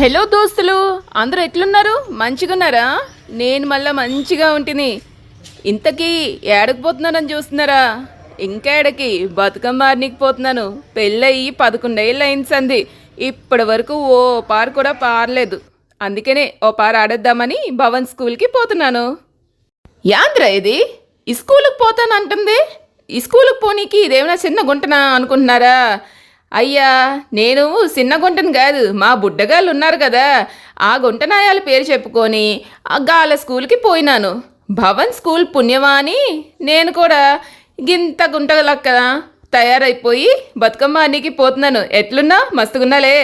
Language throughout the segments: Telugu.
హలో దోస్తులు అందరూ ఎట్లున్నారు? మంచిగా ఉన్నారా నేను మళ్ళా మంచిగా ఉంటిని. ఇంతకీ ఏడకపోతున్నానని చూస్తున్నారా? ఇంకా ఏడకి బతుకమ్మ ఆడనీకి పోతున్నాను. పెళ్ళయి పదకొండేళ్ళు అయింది సంది ఇప్పటి వరకు ఓ పారు కూడా పారలేదు. అందుకనే ఓ పారు ఆడేద్దామని భవన్ స్కూల్కి పోతున్నాను. యాంద్ర ఇది ఈ స్కూల్కి పోతాను అంటుంది ఈ స్కూల్కి పోనీకి ఇదేమైనా చిన్న గుంటనా అనుకుంటున్నారా? అయ్యా నేను చిన్న గుంటను కాదు మా బుడ్డగాళ్ళు ఉన్నారు కదా. ఆ గుంటనాయాల పేరు చెప్పుకొని గాల స్కూల్కి పోయినాను. భవన్ స్కూల్ పుణ్యమా అని నేను కూడా గింత గుంటలక్క తయారైపోయి బతుకమ్మ అన్నికి పోతున్నాను. ఎట్లున్నా మస్తుగున్నాలే.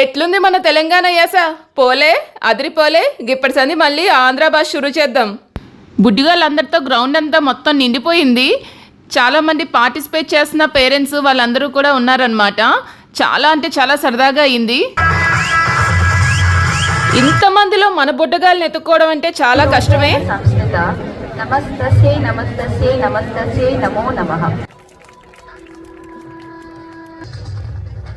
ఎట్లుంది మన తెలంగాణ యాస? పోలే అదిరిపోలే. గిప్పటి సంది మళ్ళీ ఆంధ్ర భాష షురు చేద్దాం. బుడ్డిగాళ్ళందరితో గ్రౌండ్ అంతా మొత్తం నిండిపోయింది. చాలామంది పార్టిసిపేట్ చేస్తున్న పేరెంట్స్ వాళ్ళందరూ కూడా ఉన్నారనమాట చాలా అంటే చాలా సరదాగా అయింది. ఇంతమందిలో మన బుడ్డగాళ్ళని ఎత్తుక్కోవడం అంటే చాలా కష్టమే. సంస్కృత నమస్తస్యై నమో నమః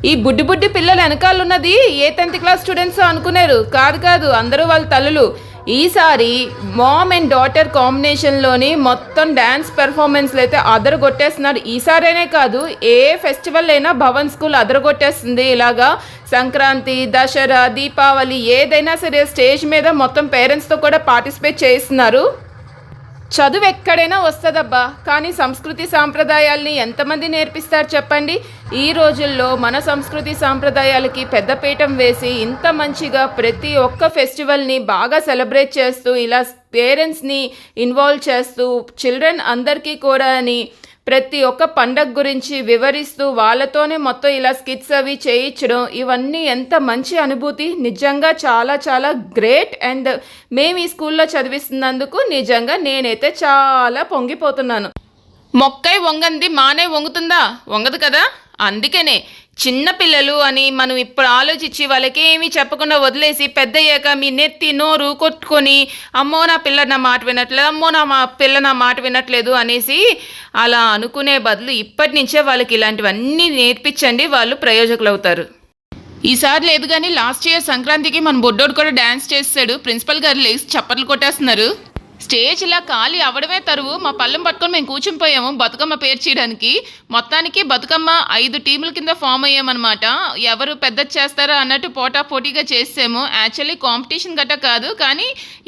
ఈ బుడ్డి బుడ్డి పిల్లలు వెనకాల ఉన్నది ఏ టెన్త్ క్లాస్ స్టూడెంట్స్ అనుకున్నారు కాదు కాదు అందరూ వాళ్ళ తల్లులు. ఈసారి మామ్ అండ్ డాటర్ కాంబినేషన్లోని మొత్తం డ్యాన్స్ పెర్ఫార్మెన్స్లు అయితే అదరగొట్టేస్తున్నారు. ఈసారైనే కాదు ఏ ఫెస్టివల్ అయినా భవన్ స్కూల్ అదరగొట్టేస్తుంది. ఇలాగా సంక్రాంతి దసరా దీపావళి ఏదైనా సరే స్టేజ్ మీద మొత్తం పేరెంట్స్తో కూడా పార్టిసిపేట్ చేస్తున్నారు చదువు ఎక్కడైనా వస్తుందబ్బా కానీ సంస్కృతి సాంప్రదాయాల్ని ఎంతమంది నేర్పిస్తారు చెప్పండి? ఈ రోజుల్లో మన సంస్కృతి సాంప్రదాయాలకి పెద్దపీఠం వేసి ఇంత మంచిగా ప్రతి ఒక్క ఫెస్టివల్ని బాగా సెలబ్రేట్ చేస్తూ ఇలా పేరెంట్స్ని ఇన్వాల్వ్ చేస్తూ చిల్డ్రన్ అందరికీ కూడా అని ప్రతి ఒక్క పండగ గురించి వివరిస్తూ వాళ్ళతోనే మొత్తం ఇలా స్కిట్స్ అవి చేయించడం ఇవన్నీ ఎంత మంచి అనుభూతి. నిజంగా చాలా చాలా గ్రేట్. అండ్ మేము ఈ స్కూల్లో చదివిస్తున్నందుకు నిజంగా నేనైతే చాలా పొంగిపోతున్నాను. మొక్కై వంగంది మానే వంగుతుందా? వంగదు కదా? అందుకనే చిన్నపిల్లలు అని మనం ఇప్పుడు ఆలోచించి వాళ్ళకి ఏమీ చెప్పకుండా వదిలేసి పెద్దయ్యాక మీ నెత్తి నోరు కొట్టుకొని అమ్మో నా పిల్ల నా మాట వినట్లేదు అమ్మో నా మా పిల్ల నా మాట వినట్లేదు అనేసి అలా అనుకునే బదులు ఇప్పటి నుంచే వాళ్ళకి ఇలాంటివన్నీ నేర్పించండి వాళ్ళు ప్రయోజకులు అవుతారు. ఈసారి లేదు కానీ లాస్ట్ ఇయర్ సంక్రాంతికి మన బొడ్డోడు కూడా డ్యాన్స్ చేస్తాడు ప్రిన్సిపల్ గారు లేచి చప్పట్లు కొట్టేస్తున్నారు. స్టేజ్ ఇలా ఖాళీ అవడమే తరువు. మా పళ్ళెం పట్టుకొని మేము కూర్చునిపోయాము బతుకమ్మ పేర్చేయడానికి మొత్తానికి బతుకమ్మ ఐదు టీముల కింద ఫామ్ అయ్యామన్నమాట. ఎవరు పెద్ద చేస్తారా అన్నట్టు పోటా పోటీగా చేసాము యాక్చువల్లీ కాంపిటీషన్ గట్ట కాదు కానీ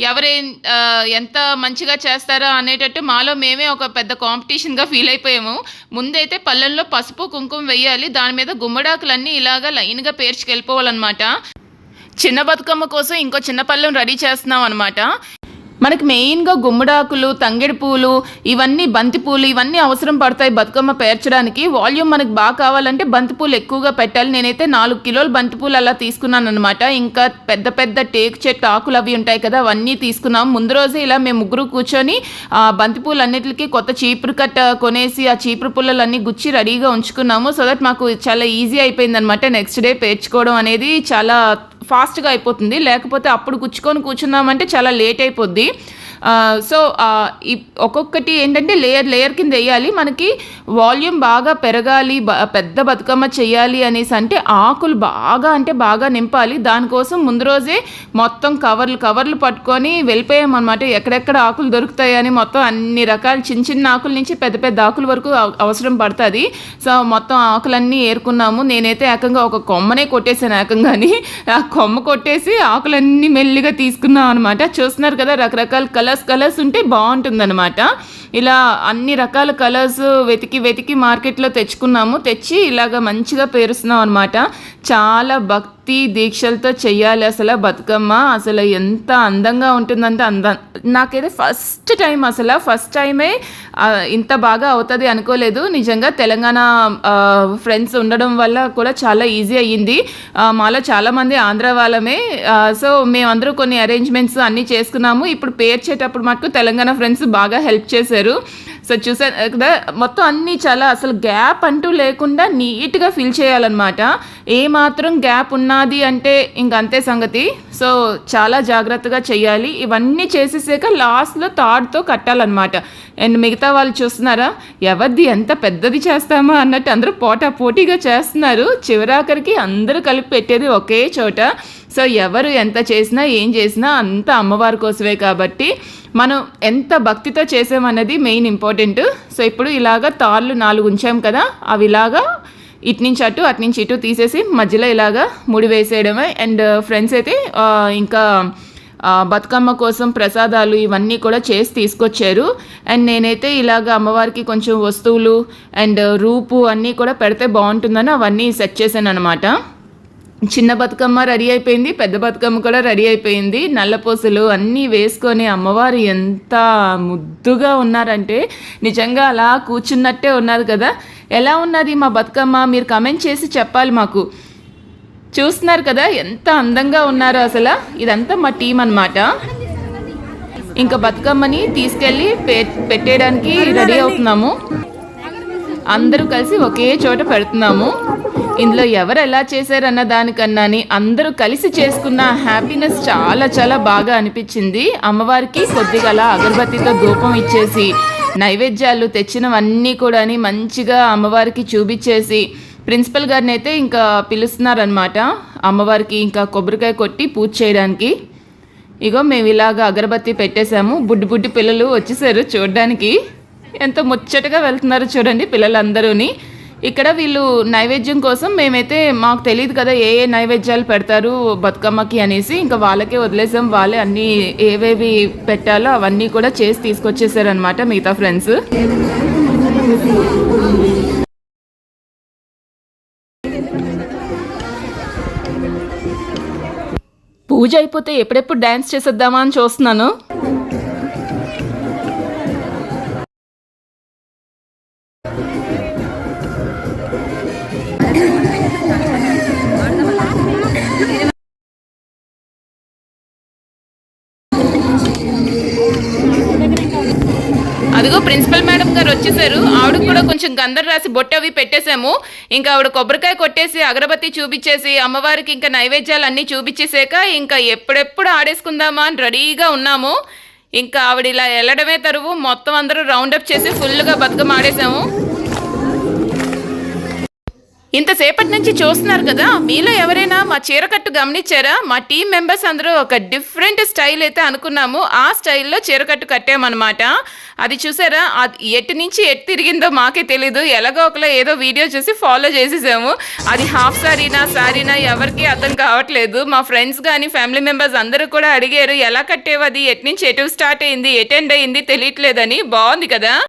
ఎవరే ఎంత మంచిగా చేస్తారా అనేటట్టు మాలో మేమే ఒక పెద్ద కాంపిటీషన్గా ఫీల్ అయిపోయాము. ముందైతే పళ్ళెంలో పసుపు కుంకుమ వేయాలి. దాని మీద గుమ్మడాకులన్నీ ఇలాగా లైన్గా పేర్చుకెళ్ళిపోవాలన్నమాట. చిన్న బతుకమ్మ కోసం ఇంకో చిన్న పళ్ళెం రెడీ చేస్తున్నాం అనమాట మనకి మెయిన్గా గుమ్మడాకులు తంగిడి పూలు ఇవన్నీ బంతి పూలు ఇవన్నీ అవసరం పడతాయి బతుకమ్మ పేర్చడానికి. వాల్యూమ్ మనకు బాగా కావాలంటే బంతి పూలు ఎక్కువగా పెట్టాలి. నేనైతే నాలుగు కిలోలు బంతి పూలు అలా తీసుకున్నాను అనమాట ఇంకా పెద్ద పెద్ద టేక్ చెట్టు ఆకులు అవి ఉంటాయి కదా అవన్నీ తీసుకున్నాం. ముందు రోజే ఇలా మేము ముగ్గురు కూర్చొని బంతిపూలు బంతి పూలు అన్నిటికీ కొత్త చీపురు కట్ట కొనేసి ఆ చీపురు పుల్లలన్నీ గుచ్చి రెడీగా ఉంచుకున్నాము. సో దట్ మాకు చాలా ఈజీ అయిపోయింది అనమాట నెక్స్ట్ డే పేర్చుకోవడం అనేది. చాలా ఫాస్ట్గా అయిపోతుంది. లేకపోతే అప్పుడు గుచ్చుకొని కూర్చున్నామంటే చాలా లేట్ అయిపోద్ది. సో ఈ ఒక్కొక్కటి ఏంటంటే లేయర్ లేయర్ కింద వేయాలి. మనకి వాల్యూమ్ బాగా పెరగాలి పెద్ద బతుకమ్మ చేయాలి అనేసి అంటే ఆకులు బాగా అంటే బాగా నింపాలి. దానికోసం ముందు రోజే మొత్తం కవర్లు కవర్లు పట్టుకొని వెళ్ళిపోయామన్నమాట. ఎక్కడెక్కడ ఆకులు దొరుకుతాయని మొత్తం అన్ని రకాల చిన్న చిన్న ఆకుల నుంచి పెద్ద పెద్ద ఆకుల వరకు అవసరం పడుతుంది. సో మొత్తం ఆకులన్నీ ఏరుకున్నాము. నేనైతే ఏకంగా ఒక కొమ్మనే కొట్టేశాను ఏకంగాని. ఆ కొమ్మ కొట్టేసి ఆకులన్నీ మెల్లిగా తీసుకున్నాం అనమాట చూస్తున్నారు కదా రకరకాల కలర్ కలర్స్ కలర్స్ ఉంటే బాగుంటుందన్నమాట. ఇలా అన్ని రకాల కలర్స్ వెతికి వెతికి మార్కెట్లో తెచ్చుకున్నాము. తెచ్చి ఇలాగ మంచిగా పేరుస్తున్నాం అనమాట చాలా భక్తి దీక్షలతో చెయ్యాలి అసలు బతుకమ్మ. అసలు ఎంత అందంగా ఉంటుందంటే అంద నాకైతే ఫస్ట్ టైం అసలు. ఫస్ట్ టైమే ఇంత బాగా అవుతుంది అనుకోలేదు. నిజంగా తెలంగాణ ఫ్రెండ్స్ ఉండడం వల్ల కూడా చాలా ఈజీ అయ్యింది. మాలో చాలామంది ఆంధ్ర వాళ్ళమే. సో మేమందరూ కొన్ని అరేంజ్మెంట్స్ అన్నీ చేసుకున్నాము. ఇప్పుడు పేర్చేటప్పుడు మటుకు తెలంగాణ ఫ్రెండ్స్ బాగా హెల్ప్ చేశారు. సో చూసా కదా మొత్తం అన్నీ చాలా అసలు గ్యాప్ అంటూ లేకుండా నీట్గా ఫిల్ చేయాలన్నమాట. ఏ మాత్రం గ్యాప్ ఉన్నది అంటే ఇంక అంతే సంగతి. సో చాలా జాగ్రత్తగా చేయాలి. ఇవన్నీ చేసేసాక లాస్ట్లో థాడ్తో కట్టాలన్నమాట. అండ్ మిగతా వాళ్ళు చూస్తున్నారా? ఎవరిది ఎంత పెద్దది చేస్తామా అన్నట్టు అందరూ పోటా పోటీగా చేస్తున్నారు. చివరాఖరికి అందరూ కలిపి పెట్టేది ఒకే చోట. సో ఎవరు ఎంత చేసినా ఏం చేసినా అంత అమ్మవారి కోసమే కాబట్టి మనం ఎంత భక్తితో చేసామన్నది మెయిన్ ఇంపార్టెంట్. సో ఇప్పుడు ఇలాగ తాళ్ళు నాలుగు ఉంచాం కదా అవి ఇలాగా ఇటు నుంచి అటు అటు నుంచి ఇటు తీసేసి మధ్యలో ఇలాగా ముడి వేసేయడమే. అండ్ ఫ్రెండ్స్ అయితే ఇంకా బతుకమ్మ కోసం ప్రసాదాలు ఇవన్నీ కూడా చేసి తీసుకొచ్చారు. అండ్ నేనైతే ఇలాగ అమ్మవారికి కొంచెం వస్తువులు అండ్ రూపు అన్నీ కూడా పెడితే బాగుంటుందని అవన్నీ సెట్ చేశాను అనమాట చిన్న బతుకమ్మ రెడీ అయిపోయింది పెద్ద బతుకమ్మ కూడా రెడీ అయిపోయింది. నల్లపూసలు అన్నీ వేసుకొని అమ్మవారు ఎంత ముద్దుగా ఉన్నారంటే నిజంగా అలా కూర్చున్నట్టే ఉన్నారు కదా. ఎలా ఉన్నది మా బతుకమ్మ? మీరు కమెంట్ చేసి చెప్పాలి మాకు. చూస్తున్నారు కదా ఎంత అందంగా ఉన్నారో అసలు. ఇదంతా మా టీం అన్నమాట. ఇంకా బతుకమ్మని తీసుకెళ్ళి పె- పెట్టేయడానికి రెడీ అవుతున్నాము. అందరూ కలిసి ఒకే చోట పెడుతున్నాము. ఇందులో ఎవరు ఎలా చేశారన్న దానికన్నాని అందరూ కలిసి చేసుకున్న హ్యాపీనెస్ చాలా చాలా బాగా అనిపించింది. అమ్మవారికి కొద్దిగా అలా అగరబత్తితో ధూపం ఇచ్చేసి నైవేద్యాలు తెచ్చినవన్నీ కూడా మంచిగా అమ్మవారికి చూపించేసి ప్రిన్సిపల్ గారిని అయితే ఇంకా పిలుస్తున్నారనమాట అమ్మవారికి ఇంకా కొబ్బరికాయ కొట్టి పూజ చేయడానికి. ఇగో మేము ఇలాగ అగరబత్తి పెట్టేశాము. బుడ్డి బుడ్డి పిల్లలు వచ్చేసారు చూడడానికి. ఎంత ముచ్చటగా వెళ్తున్నారు చూడండి పిల్లలందరూని. ఇక్కడ వీళ్ళు నైవేద్యం కోసం మేమైతే మాకు తెలియదు కదా ఏ ఏ నైవేద్యాలు పెడతారు బతుకమ్మకి అనేసి ఇంకా వాళ్ళకే వదిలేసాం. వాళ్ళే అన్నీ ఏవేవి పెట్టాలో అవన్నీ కూడా చేసి తీసుకొచ్చేసారనమాట మిగతా ఫ్రెండ్స్. పూజ అయిపోతే ఎప్పుడెప్పుడు డ్యాన్స్ చేసేద్దామా అని చూస్తున్నాను. కొంచెం గంధం రాసి బొట్టవి అవి పెట్టేశాము. ఇంకా ఆవిడ కొబ్బరికాయ కొట్టేసి అగరబత్తి చూపించేసి అమ్మవారికి ఇంకా నైవేద్యాలు అన్నీ చూపించేసాక ఇంకా ఎప్పుడెప్పుడు ఆడేసుకుందామా అని రెడీగా ఉన్నాము. ఇంకా ఆవిడ ఇలా వెళ్ళడమే తరువు మొత్తం అందరూ రౌండప్ చేసి ఫుల్గా బతుకమ్మ ఆడేసాము ఇంతసేపటి నుంచి చూస్తున్నారు కదా మీలో ఎవరైనా మా చీరకట్టు గమనించారా? మా టీం మెంబర్స్ అందరూ ఒక డిఫరెంట్ స్టైల్ అయితే అనుకున్నాము. ఆ స్టైల్లో చీరకట్టు కట్టామన్నమాట. అది చూసారా? అది ఎటు నుంచి ఎటు తిరిగిందో మాకే తెలీదు. ఎలాగో ఒకలా ఏదో వీడియో చూసి ఫాలో చేసేసాము. అది హాఫ్ సారీనా సారీనా ఎవరికి అర్థం కావట్లేదు. మా ఫ్రెండ్స్ కానీ ఫ్యామిలీ మెంబర్స్ అందరూ కూడా అడిగారు ఎలా కట్టేవది అది? ఎటు నుంచి ఎటు స్టార్ట్ అయింది? ఎటెండ్ అయింది? తెలియట్లేదని. బాగుంది కదా?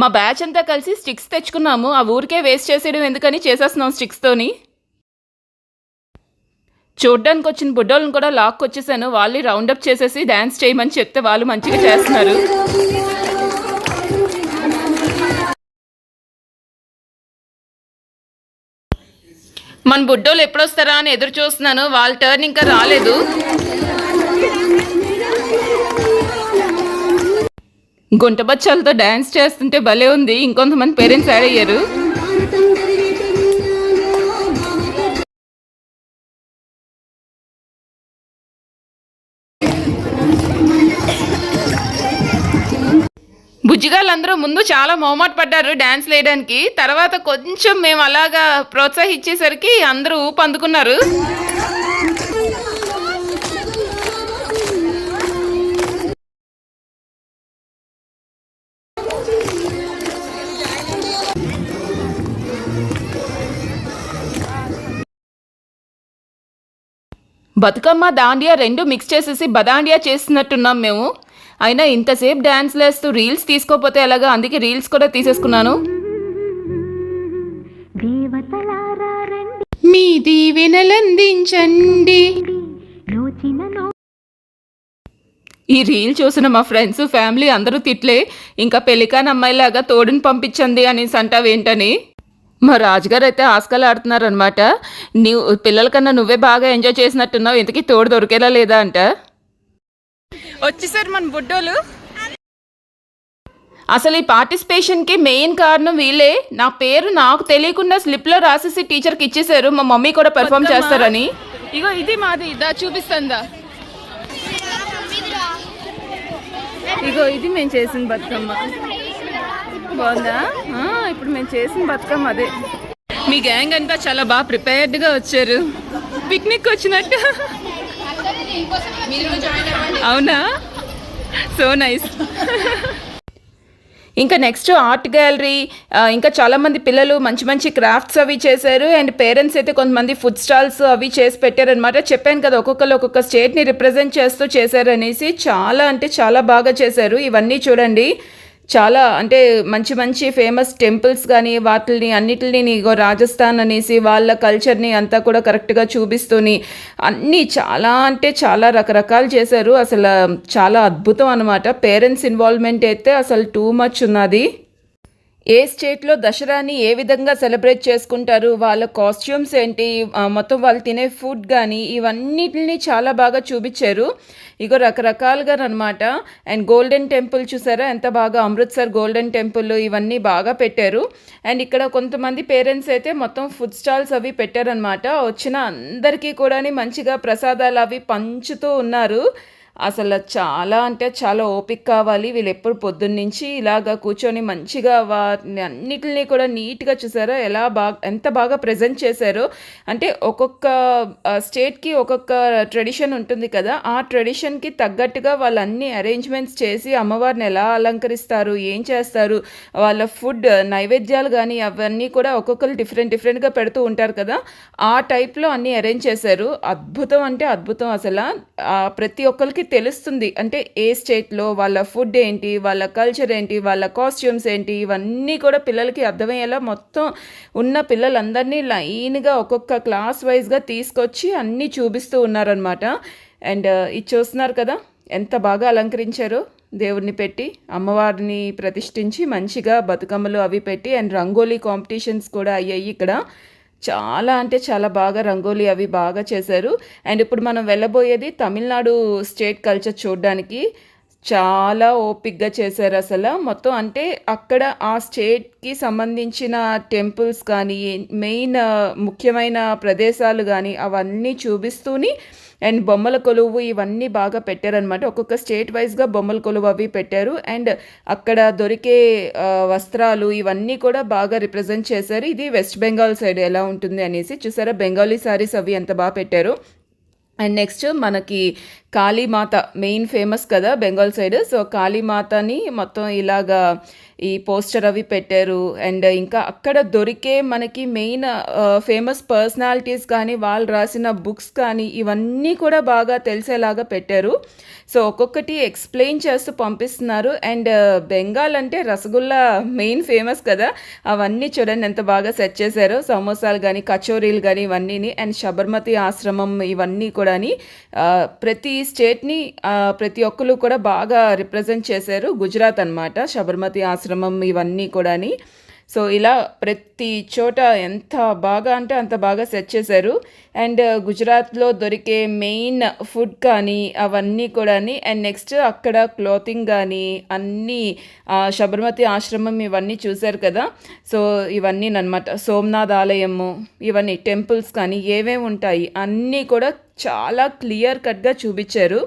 మా బ్యాచ్ అంతా కలిసి స్టిక్స్ తెచ్చుకున్నాము. ఆ ఊరికే వేస్ట్ చేసేయడం ఎందుకని చేసేస్తున్నాం స్టిక్స్తోని చూడ్డానికి వచ్చిన బుడ్డోళ్ళని కూడా లాక్కి వచ్చేసాను వాళ్ళు రౌండప్ చేసేసి డ్యాన్స్ చేయమని చెప్తే వాళ్ళు మంచిగా చేస్తున్నారు. మన బుడ్డోళ్ళు ఎప్పుడొస్తారా అని ఎదురు చూస్తున్నాను. వాళ్ళ టర్న్ ఇంకా రాలేదు. గుంట బచ్చాలతో డ్యాన్స్ చేస్తుంటే భలే ఉంది. ఇంకొంతమంది పేరెంట్స్ యాడ్ అయ్యారు. బుజ్జిగాళ్ళందరూ ముందు చాలా మొహమాట పడ్డారు డ్యాన్స్ వేయడానికి. తర్వాత కొంచెం మేము అలాగా ప్రోత్సహించేసరికి అందరూ ఊపు బతుకమ్మ దాండియా రెండు మిక్స్ చేసేసి బదాండియా చేస్తున్నట్టున్నాం మేము. అయినా ఇంతసేపు డ్యాన్స్ వేస్తూ రీల్స్ తీసుకోపోతే ఎలాగా? అందుకే రీల్స్ కూడా తీసేసుకున్నాను. దేవతలారా రండి. మీ దీవెనలందించండి నోచిన నో ఈ రీల్ చూసిన మా ఫ్రెండ్స్ ఫ్యామిలీ అందరూ తిట్లే ఇంకా పెళ్ళికాని అమ్మాయిలాగా తోడుని పంపించండి అనేసి అంటావేంటని? మా రాజుగారు అయితే ఆస్కాలు ఆడుతున్నారు అనమాట నీవు పిల్లల కన్నా నువ్వే బాగా ఎంజాయ్ చేసినట్టున్నావు. ఇంతకీ తోడు దొరికేలా లేదా అంట. వచ్చేసారు మన బుడ్డోలు. అసలు ఈ పార్టిసిపేషన్కి మెయిన్ కారణం వీళ్ళే. నా పేరు నాకు తెలియకుండా స్లిప్లో రాసేసి టీచర్కి ఇచ్చేసారు మా మమ్మీ కూడా పెర్ఫామ్ చేస్తారని. ఇగో ఇది మాది. దా చూపిస్తుందా. ఇగో ఇది మేము చేసిన బతుకమ్మ. బాగుందా? ఇప్పుడు మేము చేసిన బతుకమ్మ అదే. మీ గ్యాంగ్ అంతా చాలా బాగా ప్రిపేర్డ్గా వచ్చారు. పిక్నిక్ వచ్చినట్టు. అవునా? So nice. ఇంకా నెక్స్ట్ ఆర్ట్ గ్యాలరీ ఇంకా చాలామంది పిల్లలు మంచి మంచి క్రాఫ్ట్స్ అవి చేశారు. అండ్ పేరెంట్స్ అయితే కొంతమంది ఫుడ్ స్టాల్స్ అవి చేసి పెట్టారనమాట చెప్పాను కదా ఒక్కొక్కరు ఒక్కొక్క స్టేట్ని రిప్రజెంట్ చేస్తూ చేశారు అనేసి చాలా అంటే చాలా బాగా చేశారు. ఇవన్నీ చూడండి. చాలా అంటే మంచి మంచి ఫేమస్ టెంపుల్స్ కానీ వాటిని అన్నిటిని ఇగో రాజస్థాన్ అనేసి వాళ్ళ కల్చర్ని అంతా కూడా కరెక్ట్గా చూపిస్తూని అన్నీ చాలా అంటే చాలా రకరకాలు చేశారు. అసలు చాలా అద్భుతం అనమాట పేరెంట్స్ ఇన్వాల్వ్మెంట్ అయితే అసలు టూ మచ్ ఉన్నది. ఏ స్టేట్లో దసరాని ఏ విధంగా సెలబ్రేట్ చేసుకుంటారు వాళ్ళ కాస్ట్యూమ్స్ ఏంటి మొత్తం వాళ్ళు తినే ఫుడ్ కానీ ఇవన్నిటిని చాలా బాగా చూపించారు. ఇగో రకరకాలుగా అనమాట అండ్ గోల్డెన్ టెంపుల్ చూసారా? ఎంత బాగా అమృత్సర్ గోల్డెన్ టెంపుల్ ఇవన్నీ బాగా పెట్టారు. అండ్ ఇక్కడ కొంతమంది పేరెంట్స్ అయితే మొత్తం ఫుడ్ స్టాల్స్ అవి పెట్టారనమాట వచ్చిన అందరికీ కూడా మంచిగా ప్రసాదాలు అవి పంచుతూ ఉన్నారు. అసలు చాలా అంటే చాలా ఓపిక కావాలి. వీళ్ళు ఎప్పుడు పొద్దున్నుంచి ఇలాగా కూర్చొని మంచిగా వాటిని అన్నిటిని కూడా నీట్గా చూసారో? ఎలా బాగా ఎంత బాగా ప్రజెంట్ చేశారో? అంటే ఒక్కొక్క స్టేట్కి ఒక్కొక్క ట్రెడిషన్ ఉంటుంది కదా. ఆ ట్రెడిషన్కి తగ్గట్టుగా వాళ్ళు అన్ని అరేంజ్మెంట్స్ చేసి అమ్మవారిని ఎలా అలంకరిస్తారు? ఏం చేస్తారు? వాళ్ళ ఫుడ్ నైవేద్యాలు కానీ అవన్నీ కూడా ఒక్కొక్కరు డిఫరెంట్ డిఫరెంట్గా పెడుతూ ఉంటారు కదా. ఆ టైప్లో అన్నీ అరేంజ్ చేశారు. అద్భుతం అంటే అద్భుతం అసలు. ప్రతి ఒక్కరికి తెలుస్తుంది. అంటే ఏ స్టేట్లో వాళ్ళ ఫుడ్ ఏంటి వాళ్ళ కల్చర్ ఏంటి వాళ్ళ కాస్ట్యూమ్స్ ఏంటి ఇవన్నీ కూడా పిల్లలకి అర్థమయ్యేలా మొత్తం ఉన్న పిల్లలందరినీ లైన్గా ఒక్కొక్క క్లాస్ వైజ్గా తీసుకొచ్చి అన్నీ చూపిస్తూ ఉన్నారనమాట అండ్ uh, ఇది చూస్తున్నారు కదా ఎంత బాగా అలంకరించారో దేవుడిని పెట్టి అమ్మవారిని ప్రతిష్ఠించి మంచిగా బతుకమ్మలు అవి పెట్టి అండ్ రంగోలీ కాంపిటీషన్స్ కూడా అయ్యాయి ఇక్కడ. చాలా అంటే చాలా బాగా రంగోలీ అవి బాగా చేశారు. అండ్ ఇప్పుడు మనం వెళ్ళబోయేది తమిళనాడు స్టేట్ కల్చర్ చూడడానికి చాలా ఓపిక్గా చేశారు అసలు. మొత్తం అంటే అక్కడ ఆ స్టేట్కి సంబంధించిన టెంపుల్స్ కానీ మెయిన్ ముఖ్యమైన ప్రదేశాలు కానీ అవన్నీ చూపిస్తూనే అండ్ బొమ్మల కొలువు ఇవన్నీ బాగా పెట్టారనమాట ఒక్కొక్క స్టేట్ వైజ్గా బొమ్మల కొలువు అవి పెట్టారు. అండ్ అక్కడ దొరికే వస్త్రాలు ఇవన్నీ కూడా బాగా రిప్రజెంట్ చేశారు. ఇది వెస్ట్ బెంగాల్ సైడ్ ఎలా ఉంటుంది అనేసి. చూసారా? బెంగాలీ సారీస్ అవి ఎంత బాగా పెట్టారు. అండ్ నెక్స్ట్ మనకి కాళీమాత మెయిన్ ఫేమస్ కదా బెంగాల్ సైడ్ సో కాళీమాతని మొత్తం ఇలాగా ఈ పోస్టర్ అవి పెట్టారు. అండ్ ఇంకా అక్కడ దొరికే మనకి మెయిన్ ఫేమస్ పర్సనాలిటీస్ కానీ వాళ్ళు రాసిన బుక్స్ కానీ ఇవన్నీ కూడా బాగా తెలిసేలాగా పెట్టారు. సో ఒక్కొక్కటి ఎక్స్ప్లెయిన్ చేస్తూ పంపిస్తున్నారు. అండ్ బెంగాల్ అంటే రసగుల్లా మెయిన్ ఫేమస్ కదా. అవన్నీ చూడండి ఎంత బాగా సెట్ చేశారో. సమోసాలు కానీ కచోరీలు కానీ ఇవన్నీని. అండ్ శబర్మతి ఆశ్రమం ఇవన్నీ కూడాని ప్రతి స్టేట్ని ప్రతి ఒక్కరు కూడా బాగా రిప్రజెంట్ చేశారు. గుజరాత్ అన్నమాట శబర్మతి ఆశ్రమం ఇవన్నీ కూడాని. సో ఇలా ప్రతి చోట ఎంత బాగా అంటే అంత బాగా సెట్ చేశారు. అండ్ uh, గుజరాత్లో దొరికే మెయిన్ ఫుడ్ కానీ అవన్నీ కూడాని అండ్ నెక్స్ట్ అక్కడ క్లోతింగ్ కానీ అన్నీ శబరిమతి ఆశ్రమం ఇవన్నీ చూశారు కదా. సో ఇవన్నీ అనమాట సోమనాథ్ ఆలయము ఇవన్నీ టెంపుల్స్ కానీ ఏమేమి ఉంటాయి అన్నీ కూడా చాలా క్లియర్ కట్గా చూపించారు.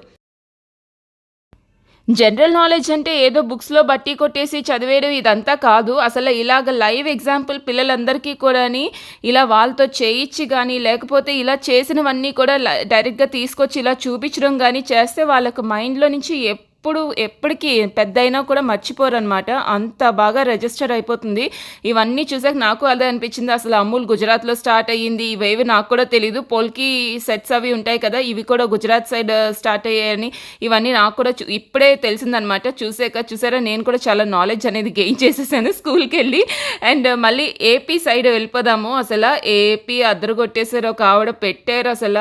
జనరల్ నాలెడ్జ్ అంటే ఏదో బుక్స్లో బట్టి కొట్టేసి చదివేయడం ఇదంతా కాదు. అసలు ఇలాగ లైవ్ ఎగ్జాంపుల్ పిల్లలందరికీ కూడాని ఇలా వాళ్ళతో చేయించి కానీ లేకపోతే ఇలా చేసినవన్నీ కూడా డైరెక్ట్గా తీసుకొచ్చి ఇలా చూపించడం కానీ చేస్తే వాళ్ళకు మైండ్లో నుంచి ఎప్పుడు ఎప్పటికీ పెద్ద అయినా కూడా మర్చిపోరు అనమాట అంత బాగా రిజిస్టర్ అయిపోతుంది. ఇవన్నీ చూసాక నాకు అదే అనిపించింది. అసలు అమూల్ గుజరాత్లో స్టార్ట్ అయ్యింది. ఇవేవి నాకు కూడా తెలియదు పోల్కి సెట్స్ అవి ఉంటాయి కదా ఇవి కూడా గుజరాత్ సైడ్ స్టార్ట్ అయ్యాయని ఇవన్నీ నాకు కూడా చూ- ఇప్పుడే తెలిసిందనమాట చూసాక చూసారా నేను కూడా చాలా నాలెడ్జ్ అనేది గెయిన్ చేసేసాను స్కూల్కి వెళ్ళి అండ్ మళ్ళీ ఏపీ సైడ్ వెళ్ళిపోదాము. అసలు ఏపీ అద్దరు కొట్టేసారు ఒక ఆవిడ పెట్టారు. అసలు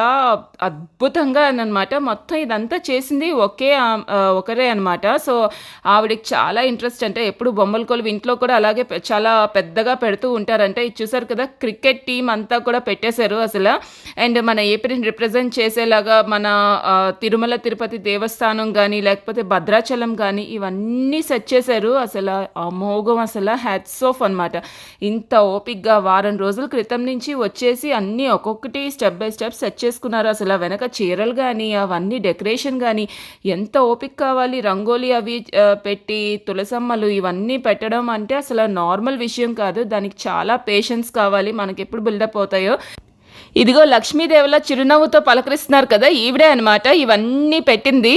అద్భుతంగా అనమాట మొత్తం ఇదంతా చేసింది ఒకే ఒక ఒక్కరే అనమాట సో ఆవిడకి చాలా ఇంట్రెస్ట్ అంటే ఎప్పుడు బొమ్మల కొలువు ఇంట్లో కూడా అలాగే చాలా పెద్దగా పెడుతూ ఉంటారంటే ఇది చూసారు కదా క్రికెట్ టీం అంతా కూడా పెట్టేశారు అసలు. అండ్ మన ఏపీని రిప్రజెంట్ చేసేలాగా మన తిరుమల తిరుపతి దేవస్థానం కానీ లేకపోతే భద్రాచలం కానీ ఇవన్నీ సెట్ చేశారు. అసలు అమోఘం అసలు హ్యాట్స్ ఆఫ్ అనమాట ఇంత ఓపిక్గా వారం రోజుల క్రితం నుంచి వచ్చేసి అన్నీ ఒక్కొక్కటి స్టెప్ బై స్టెప్ సెట్ చేసుకున్నారు. అసలు వెనక చీరలు కానీ అవన్నీ డెకరేషన్ కానీ ఎంత ఓపిక కావాలి దీపావళి రంగోలీ అవి పెట్టి తులసమ్మలు ఇవన్నీ పెట్టడం అంటే అసలు నార్మల్ విషయం కాదు. దానికి చాలా పేషెన్స్ కావాలి. మనకి ఎప్పుడు బిల్డప్ అవుతాయో ఇదిగో లక్ష్మీదేవిలా చిరునవ్వుతో పలకరిస్తున్నారు కదా ఈవిడే అనమాట ఇవన్నీ పెట్టింది.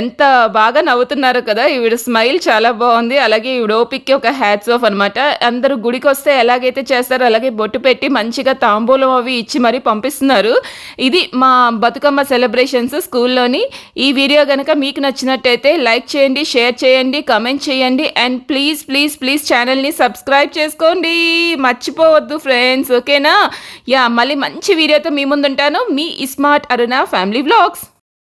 ఎంత బాగా నవ్వుతున్నారు కదా ఈవిడ స్మైల్ చాలా బాగుంది. అలాగే ఈవిడ ఓపిక్కి ఒక హ్యాట్స్ ఆఫ్ అనమాట అందరూ గుడికి వస్తే ఎలాగైతే చేస్తారో అలాగే బొట్టు పెట్టి మంచిగా తాంబూలం అవి ఇచ్చి మరీ పంపిస్తున్నారు. ఇది మా బతుకమ్మ సెలబ్రేషన్స్ స్కూల్లోని. ఈ వీడియో కనుక మీకు నచ్చినట్టయితే లైక్ చేయండి షేర్ చేయండి కమెంట్ చేయండి. అండ్ ప్లీజ్ ప్లీజ్ ప్లీజ్ ఛానల్ని సబ్స్క్రైబ్ చేసుకోండి. మర్చిపోవద్దు ఫ్రెండ్స్ ఓకేనా? యా మళ్ళీ మంచి వీడియోతో మీ ముందుంటాను. మీ స్మార్ట్ అరుణ ఫ్యామిలీ వ్లాగ్స్.